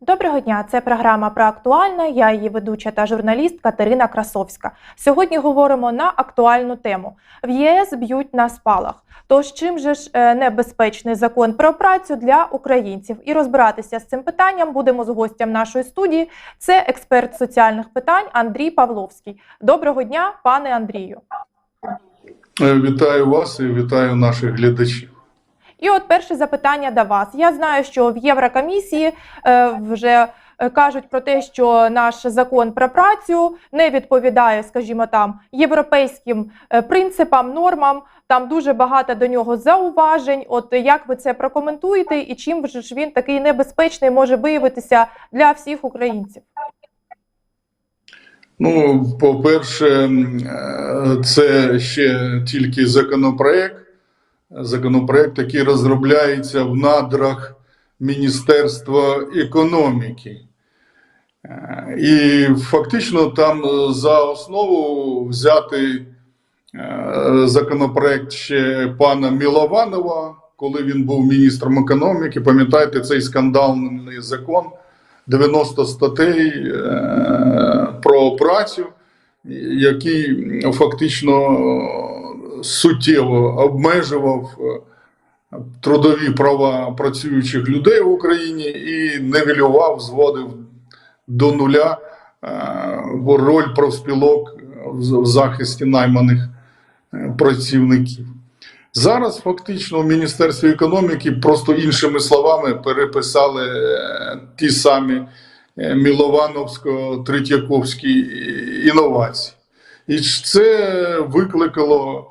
Доброго дня, це програма про актуальне. Я її ведуча та журналіст Катерина Красовська. Сьогодні говоримо на актуальну тему. В ЄС б'ють на спалах. Тож чим же ж е, небезпечний закон про працю для українців? І розбиратися з цим питанням будемо з гостем нашої студії. Це експерт соціальних питань Андрій Павловський. Доброго дня, пане Андрію. Е, Вітаю вас і вітаю наших глядачів. І от перше запитання до вас. Я знаю, що в Єврокомісії е, вже е, кажуть про те, що наш закон про працю не відповідає, скажімо там, європейським е, принципам, нормам. Там дуже багато до нього зауважень. От як ви це прокоментуєте, і чим ж він такий небезпечний може виявитися для всіх українців? Ну, по-перше, е, це ще тільки законопроект, законопроект, який розробляється в надрах Міністерства економіки. І фактично там за основу взяти е, законопроект ще пана Мілованова, коли він був міністром економіки. Пам'ятаєте цей скандальний закон 90 статей е, про працю, який фактично суттєво обмежував е, трудові права працюючих людей в Україні і нивелював, зводив до нуля е, роль профспілок в захисті найманих е, працівників. Зараз фактично в Міністерстві економіки просто іншими словами переписали ті самі Міловановсько-Третьяковські інновації. І це викликало,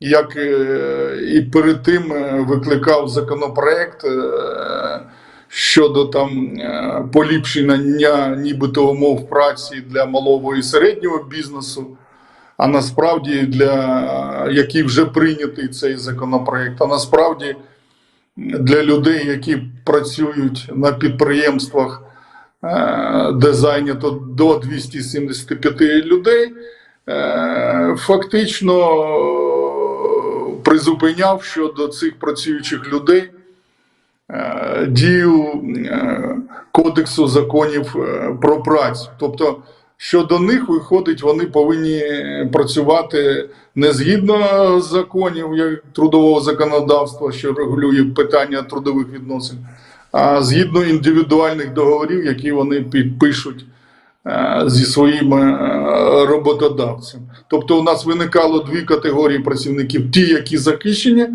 як е, і перед тим е, викликав законопроект е, щодо там поліпшення нібито умов праці для малого і середнього бізнесу. А насправді для який вже прийнятий цей законопроект, а насправді для людей, які працюють на підприємствах, де зайнято до 275 людей, фактично призупиняв щодо цих працюючих людей е, дію е, Кодексу законів е, про працю. Тобто щодо них виходить, вони повинні працювати не згідно законів трудового законодавства, що регулює питання трудових відносин, а згідно індивідуальних договорів, які вони підпишуть зі своїми е, роботодавцями. Тобто, у нас виникало дві категорії працівників: ті, які захищені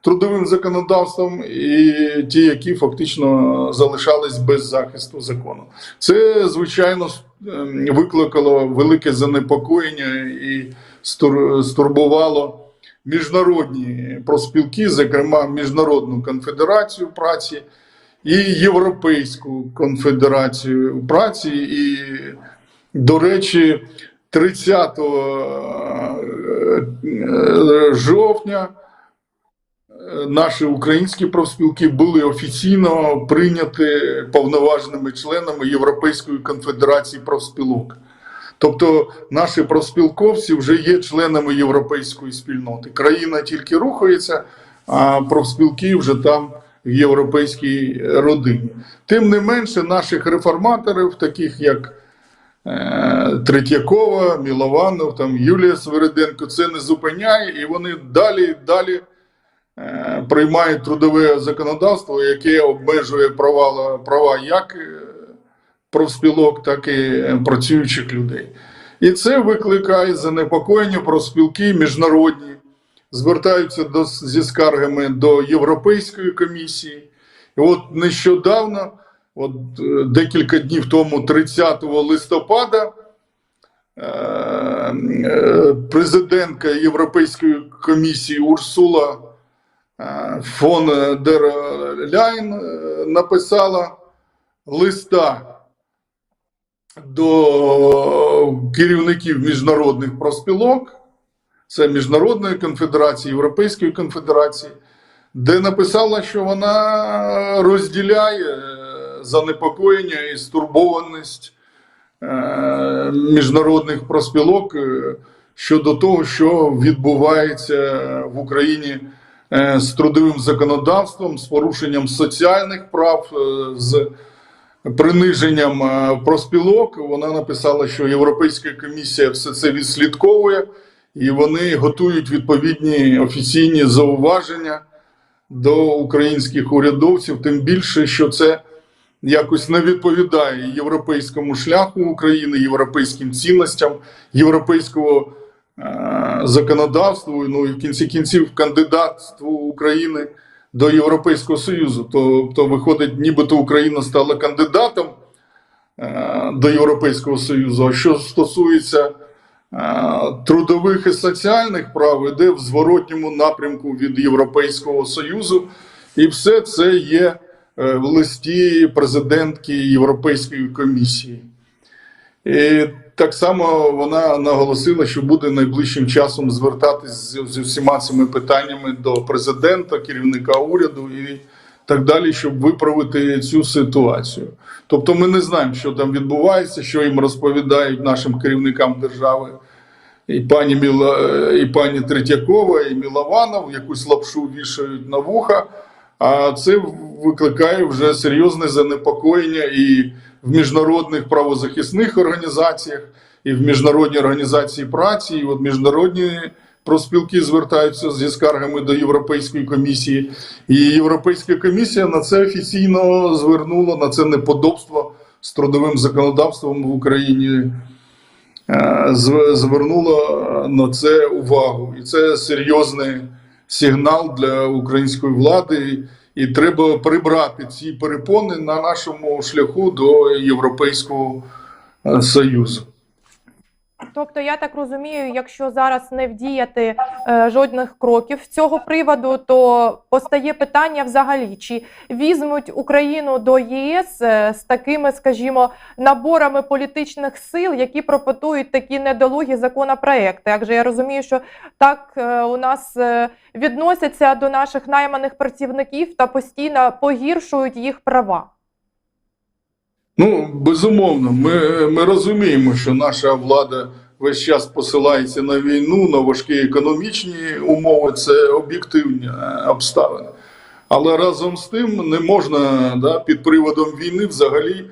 трудовим законодавством, і ті, які фактично залишались без захисту закону. Це звичайно ем, викликало велике занепокоєння і стур- стурбувало міжнародні профспілки, зокрема Міжнародну конфедерацію праці і Європейську конфедерацію праці. І, до речі, 30 е, жовтня е, наші українські профспілки були офіційно прийняті повноважними членами Європейської конфедерації профспілок. Тобто наші профспілковці вже є членами європейської спільноти. Країна тільки рухається, а профспілки вже там в європейській родині. Тим не менше, наших реформаторів, таких як е, Третьякова, Мілованов, там Юлія Свериденко, це не зупиняє, і вони далі і далі е, приймають трудове законодавство, яке обмежує права, права як е, профспілок, так і працюючих людей. І це викликає занепокоєння профспілки міжнародні, звертаються до, зі скаргами до Європейської комісії. І от нещодавно, от е, декілька днів тому, 30 листопада, е, е, президентка Європейської комісії Урсула фон дер Ляйн написала листа до керівників міжнародних профспілок, це Міжнародної конфедерації, Європейської конфедерації, де написала, що вона розділяє е, занепокоєння і стурбованість е, міжнародних профспілок е, щодо того, що відбувається в Україні з трудовим законодавством, з порушенням соціальних прав, з приниженням проспілок. Вона написала, що Європейська комісія все це відслідковує, і вони готують відповідні офіційні зауваження до українських урядовців, тим більше, що це якось не відповідає європейському шляху України, європейським цінностям, європейського е, законодавству, ну і в кінці кінців кандидатству України до Європейського Союзу. Тобто, виходить, нібито Україна стала кандидатом е, до Європейського Союзу. А що стосується трудових і соціальних прав, іде в зворотньому напрямку від Європейського Союзу, і все це є е, в листі президентки Європейської комісії. І так само вона наголосила, що буде найближчим часом звертатись з усіма цими питаннями до президента, керівника уряду і так далі, щоб виправити цю ситуацію. Тобто, ми не знаємо, що там відбувається, що їм розповідають нашим керівникам держави. І пані Міла, і пані Третьякова, і Мілованов якусь лапшу вішають на вуха. А це викликає вже серйозне занепокоєння і в міжнародних правозахисних організаціях, і в міжнародній організації праці, і от міжнародні проспілки звертаються зі скаргами до Європейської комісії. І Європейська комісія на це офіційно звернула на це неподобство з трудовим законодавством в Україні. е, Звернула на це увагу, і це серйозний сигнал для української влади, і треба прибрати ці перепони на нашому шляху до Європейського е, Союзу. Тобто, я так розумію, якщо зараз не вдіяти е, жодних кроків з цього приводу, то постає питання взагалі, чи візьмуть Україну до ЄС е, з такими, скажімо, наборами політичних сил, які пропонують такі недолугі законопроекти. Адже я розумію, що так е, у нас е, відносяться до наших найманих працівників та постійно погіршують їх права. Ну, безумовно, ми, ми розуміємо, що наша влада весь час посилається на війну, на важкі економічні умови, це об'єктивні е, обставини. Але разом з тим не можна да, під приводом війни взагалі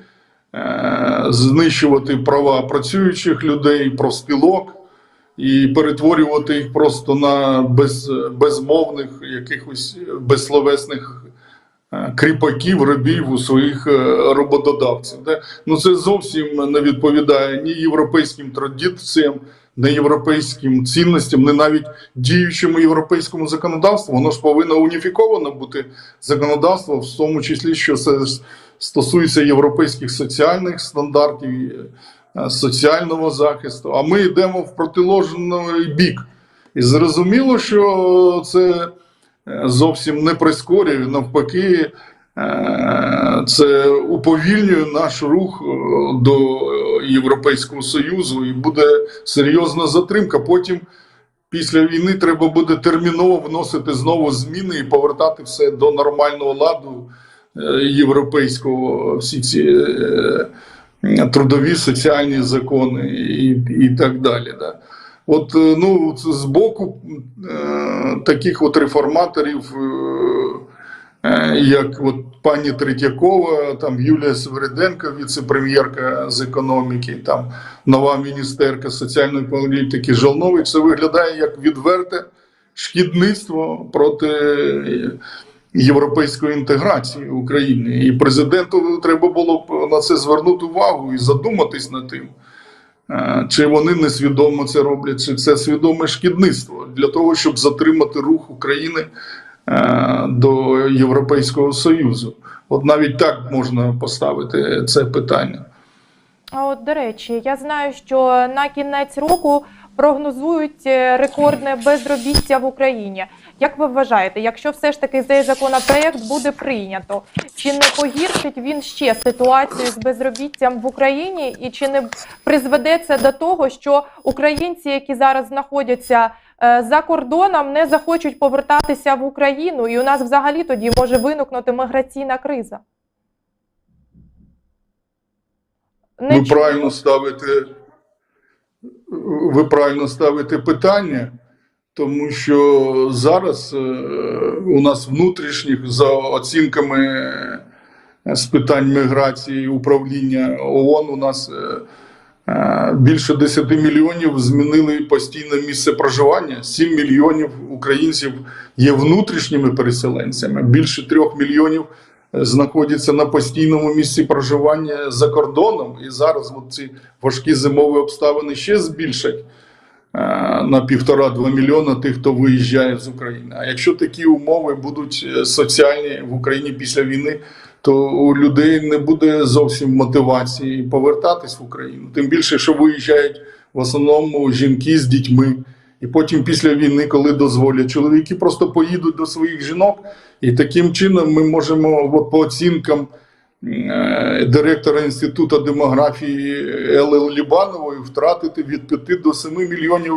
е, знищувати права працюючих людей, профспілок і перетворювати їх просто на без, безмовних, якихось безсловесних кріпаків, рабів у своїх е, роботодавців. Ну це зовсім не відповідає ні європейським традиціям, ні європейським цінностям, ні навіть діючому європейському законодавству. Воно ж повинно уніфіковано бути законодавство, в тому числі, що це стосується європейських соціальних стандартів, е, соціального захисту. А ми йдемо в протиложний бік. І зрозуміло, що це е, зовсім не прискорює, навпаки, е, це уповільнює наш рух е, до Європейського Союзу і буде серйозна затримка. Потім, після війни, треба буде терміново вносити знову зміни і повертати все до нормального ладу е, європейського, всі ці е, трудові соціальні закони і, і так далі. Да. От е, ну з- боку е, таких от реформаторів, е, як от пані Третьякова, там Юлія Свериденко, віце-прем'єрка з економіки, там нова міністерка соціальної політики Жолнович, це виглядає як відверте шкідництво проти європейської інтеграції України. І президенту треба було б на це звернути увагу і задуматись над тим. Е, Чи вони несвідомо це роблять, чи це свідоме шкідництво для того, щоб затримати рух України е, до Європейського Союзу? От навіть так можна поставити це питання. А от до речі, я знаю, що на кінець року прогнозують е, рекордне безробіття в Україні. Як ви вважаєте, якщо все ж таки цей законопроект буде прийнято, чи не погіршить він ще ситуацію з безробіттям в Україні, і чи не призведе це до того, що українці, які зараз знаходяться е, за кордоном, не захочуть повертатися в Україну, і у нас взагалі тоді може виникнути міграційна криза? Не Ви чую. правильно ставите, ви правильно ставите питання, тому що зараз е, у нас внутрішніх за оцінками е, з питань міграції управління ООН у нас е, більше 10 мільйонів змінили постійне місце проживання. 7 мільйонів українців є внутрішніми переселенцями. Більше 3 мільйонів знаходяться на постійному місці проживання за кордоном. І зараз от ці важкі зимові обставини ще збільшать е, на півтора-два мільйона тих, хто виїжджає з України. А якщо такі умови будуть е, соціальні в Україні після війни, то у людей не буде зовсім мотивації повертатись в Україну. Тим більше, що виїжджають в основному жінки з дітьми. І потім після війни, коли дозволять, чоловіки просто поїдуть до своїх жінок, і таким чином ми можемо от, по оцінкам е, директора інституту демографії Ел Лібанової втратити від 5 до 7 мільйонів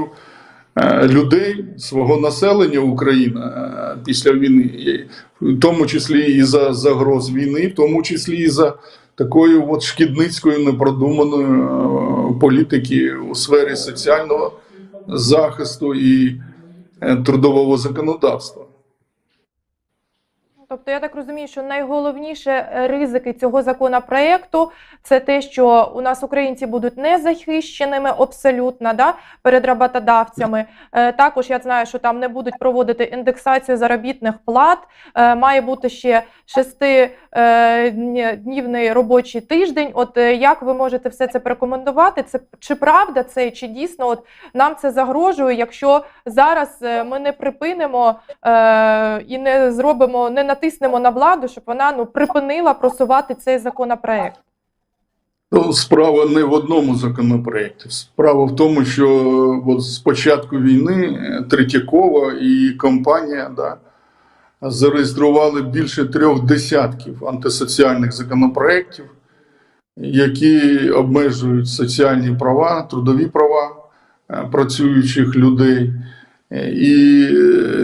е, людей свого населення України е, після війни, в тому числі і за загроз війни, в тому числі і за такої от шкідницької непродуманої е, політики у сфері соціального захисту і е, трудового законодавства. Тобто я так розумію, що найголовніше е, ризики цього законопроекту це те, що у нас українці будуть незахищеними абсолютно да, перед роботодавцями. Е, Також я знаю, що там не будуть проводити індексацію заробітних плат. Е, Має бути ще шестиднівний робочий тиждень. От як ви можете все це порекомендувати? Це чи правда це, чи дійсно от нам це загрожує, якщо зараз ми не припинимо і не зробимо, не натиснемо на владу, щоб вона ну припинила просувати цей законопроект. Ну, Справа не в одному законопроекті. Справа в тому, що от з початку війни е, Третьякова і компанія да, зареєстрували більше трьох десятків антисоціальних законопроєктів, які обмежують соціальні права, трудові права е, працюючих людей е, і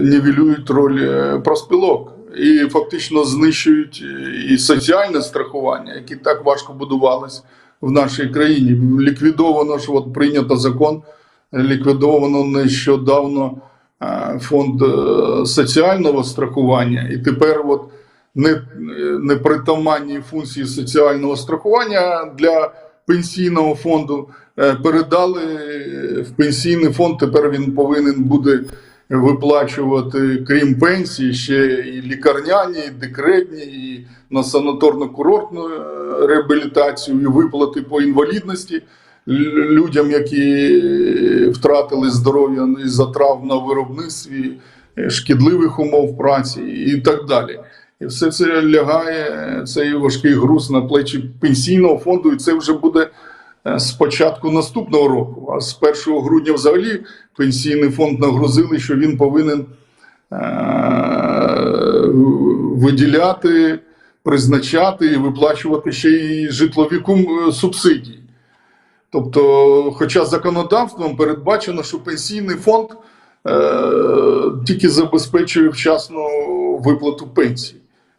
нівелюють роль профспілок. І фактично знищують е, і соціальне страхування, яке так важко будувалось в нашій країні. Ліквідовано ж, от прийнято закон, ліквідовано нещодавно е, фонд е, соціального страхування, і тепер от непритаманні функції соціального страхування для пенсійного фонду передали в пенсійний фонд. Тепер він повинен буде виплачувати, крім пенсії, ще і лікарняні, і декретні, і на санаторно-курортну е, реабілітацію, і виплати по інвалідності людям, які втратили здоров'я із-за травм на виробництві, е, шкідливих умов праці і так далі. І все це лягає, цей важкий груз на плечі пенсійного фонду, і це вже буде е, з початку наступного року. А з 1 грудня взагалі пенсійний фонд нагрузили, що він повинен е, виділяти, призначати і виплачувати ще й житлові субсидії. Тобто, хоча законодавством передбачено, що пенсійний фонд е, тільки забезпечує вчасну виплату пенсій.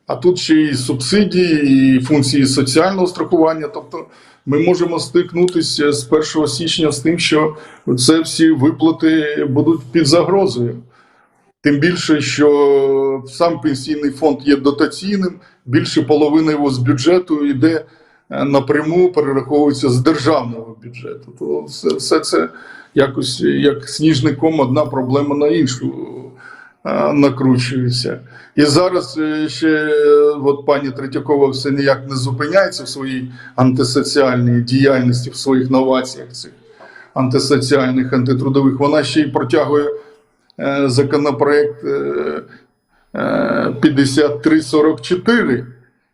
А тут ще і субсидії, і функції соціального страхування. Тобто ми можемо стикнутися з 1 січня з тим, що це всі виплати будуть під загрозою. Тим більше, що сам пенсійний фонд є дотаційним, більше половини його з бюджету йде е, напряму, перераховується з державного бюджету. То все, все це якось як сніжником одна проблема на іншу е, накручується. І зараз е, ще е, от пані Третьякова все ніяк не зупиняється в своїй антисоціальній діяльності, в своїх новаціях цих антисоціальних, антитрудових. Вона ще й протягує законопроект е, е, 5344,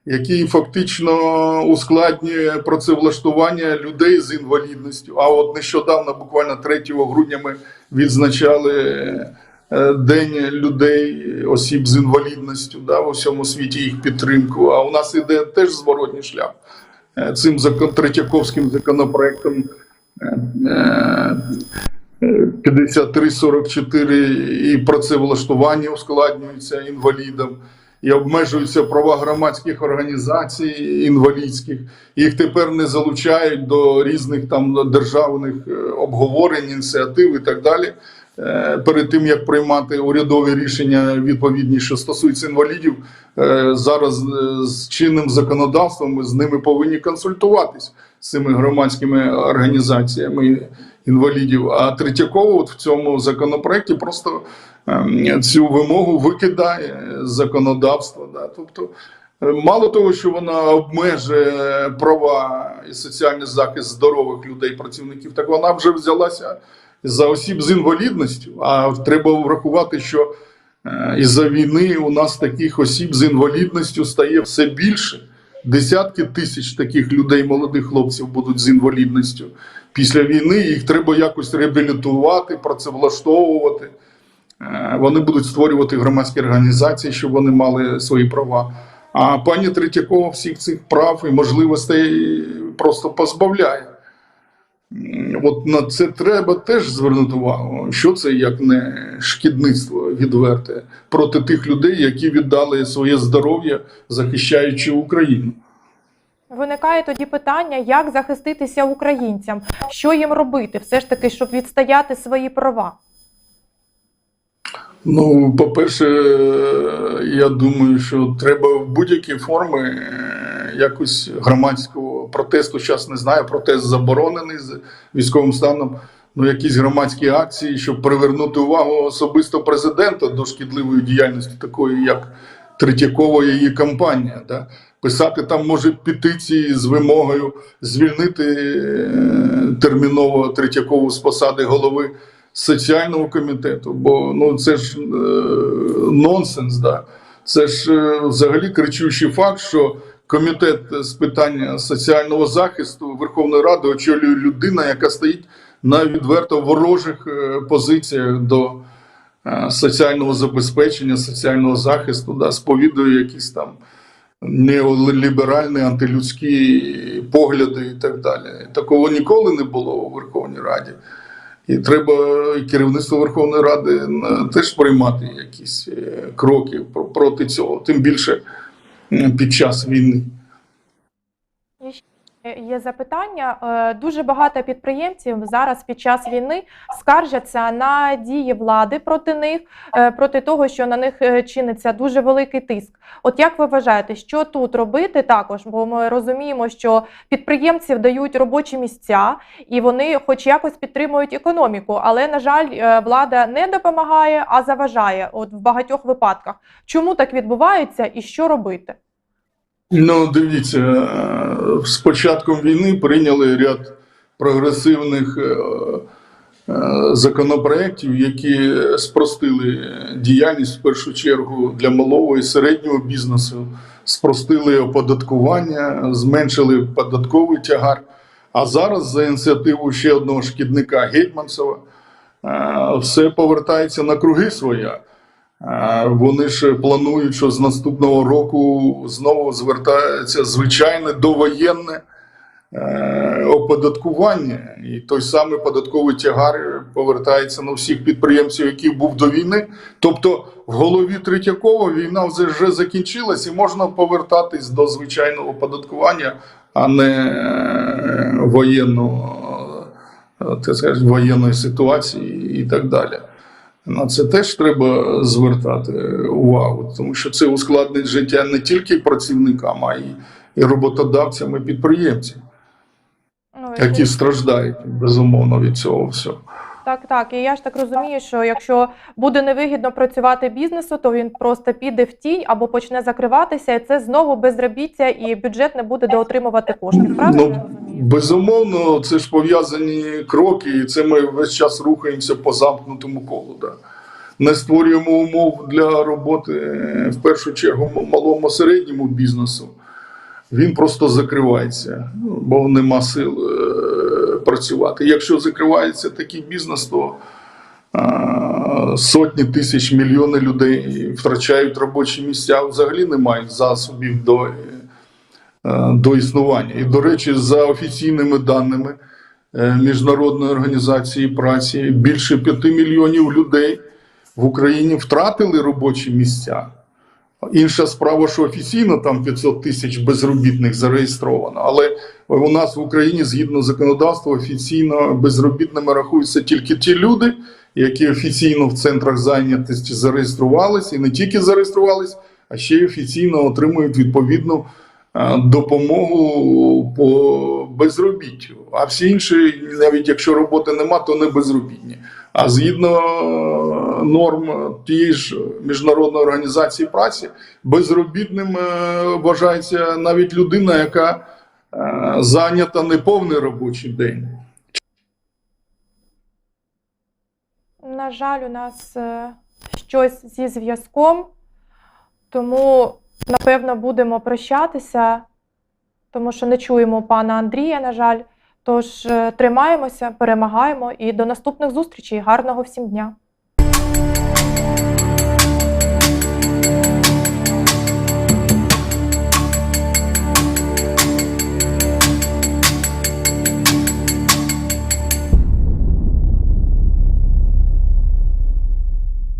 який фактично ускладнює працевлаштування людей з інвалідністю. А от нещодавно, буквально 3 грудня, ми відзначали День людей, осіб з інвалідністю да, у всьому світі їх підтримку. А у нас іде теж зворотній шлях. Е, Цим закон, Третьяковським законопроектом е, е, 53-44 і працевлаштування ускладнюється інвалідам, і обмежуються права громадських організацій інвалідських. Їх тепер не залучають до різних там державних е, обговорень, ініціатив і так далі. Е, перед тим як приймати урядові рішення відповідні, що стосуються інвалідів, е, зараз е, з чинним законодавством ми з ними повинні консультуватись з цими громадськими організаціями інвалідів. А Третьякова от в цьому законопроекті просто ем, цю вимогу викидає з законодавства. Да? Тобто, мало того, що вона обмежує права і соціальний захист здорових людей, працівників, так вона вже взялася за осіб з інвалідністю. А треба врахувати, що е, із-за війни у нас таких осіб з інвалідністю стає все більше. Десятки тисяч таких людей, молодих хлопців, будуть з інвалідністю. Після війни їх треба якось реабілітувати, працевлаштовувати. Е, Вони будуть створювати громадські організації, щоб вони мали свої права. А пані Третьякова всіх цих прав і можливостей просто позбавляє. От на це треба теж звернути увагу. Що це як не шкідництво відверте проти тих людей, які віддали своє здоров'я, захищаючи Україну. Виникає тоді питання, як захиститися українцям, що їм робити, все ж таки, щоб відстояти свої права. Ну, по-перше, я думаю, що треба в будь-які форми е, якось громадського протесту. Зараз не знаю, протест заборонений з військовим станом. Ну, якісь громадські акції, щоб привернути увагу особисто президента до шкідливої діяльності, такої як Третьякова її кампанія. Да? Писати там може петиції з вимогою звільнити е, терміново Третьякову з посади голови соціального комітету, бо ну це ж е, нонсенс, да. Це ж е, взагалі кричущий факт, що комітет з питань соціального захисту Верховної Ради очолює людина, яка стоїть на відверто ворожих е, позиціях до е, соціального забезпечення, соціального захисту, да, сповідує якісь там неоліберальні антилюдські погляди і так далі. Такого ніколи не було у Верховній Раді. І треба керівництво Верховної Ради теж приймати якісь е, кроки про- проти цього, тим більше під час війни. Є запитання. Е, Дуже багато підприємців зараз під час війни скаржаться на дії влади проти них, е, проти того, що на них е, чиниться дуже великий тиск. От як ви вважаєте, що тут робити також? Бо ми розуміємо, що підприємців дають робочі місця і вони, хоч якось, підтримують економіку, але на жаль, влада не допомагає, а заважає. От в багатьох випадках. Чому так відбувається і що робити? Ну, дивіться, е, з початком війни прийняли ряд прогресивних е, е, законопроєктів, які спростили діяльність в першу чергу для малого і середнього бізнесу, спростили оподаткування, зменшили податковий тягар. А зараз за ініціативу ще одного шкідника Гетьманцева все повертається на круги своя. Вони ж планують, що з наступного року знову звертається звичайне довоєнне е, оподаткування, і той самий податковий тягар повертається на всіх підприємців, які був до війни. Тобто, в голові Третьякова війна вже вже закінчилась, і можна повертатись до звичайного оподаткування, а не е, воєнного, е, ти скажеш, воєнної ситуації і так далі. На це теж треба звертати увагу, тому що це ускладнить життя не тільки працівникам, а й, і роботодавцям і підприємцям, Ну, які страждають безумовно від цього всього. Так, так. І я ж так розумію, що якщо буде невигідно працювати бізнесу, то він просто піде в тінь або почне закриватися, і це знову безробіття, і бюджет не буде доотримувати коштів. Правильно Ну, розумію? безумовно, це ж пов'язані кроки, і це ми весь час рухаємося по замкнутому колу. Да. Не створюємо умов для роботи е, в першу чергу малому середньому бізнесу. Він просто закривається, ну, бо нема сил е, працювати. Якщо закривається такий бізнес, то сотні тисяч мільйони людей втрачають робочі місця, взагалі не мають засобів до. е, до існування. І, до речі, за офіційними даними е, Міжнародної організації праці, більше 5 мільйонів людей в Україні втратили робочі місця. Інша справа, що офіційно там 500 тисяч безробітних зареєстровано, але у нас в Україні, згідно законодавства, офіційно безробітними рахуються тільки ті люди, які офіційно в центрах зайнятості зареєструвалися, і не тільки зареєструвалися, а ще й офіційно отримують відповідну е, допомогу по безробіттю. А всі інші, навіть якщо роботи нема, то не безробітні. А згідно норм тієї ж міжнародної організації праці, безробітним е, вважається навіть людина, яка е, зайнята неповний робочий день. На жаль, у нас е, щось зі зв'язком, тому напевно будемо прощатися, тому що не чуємо пана Андрія, на жаль. Тож е, тримаємося, перемагаємо і до наступних зустрічей. Гарного всім дня!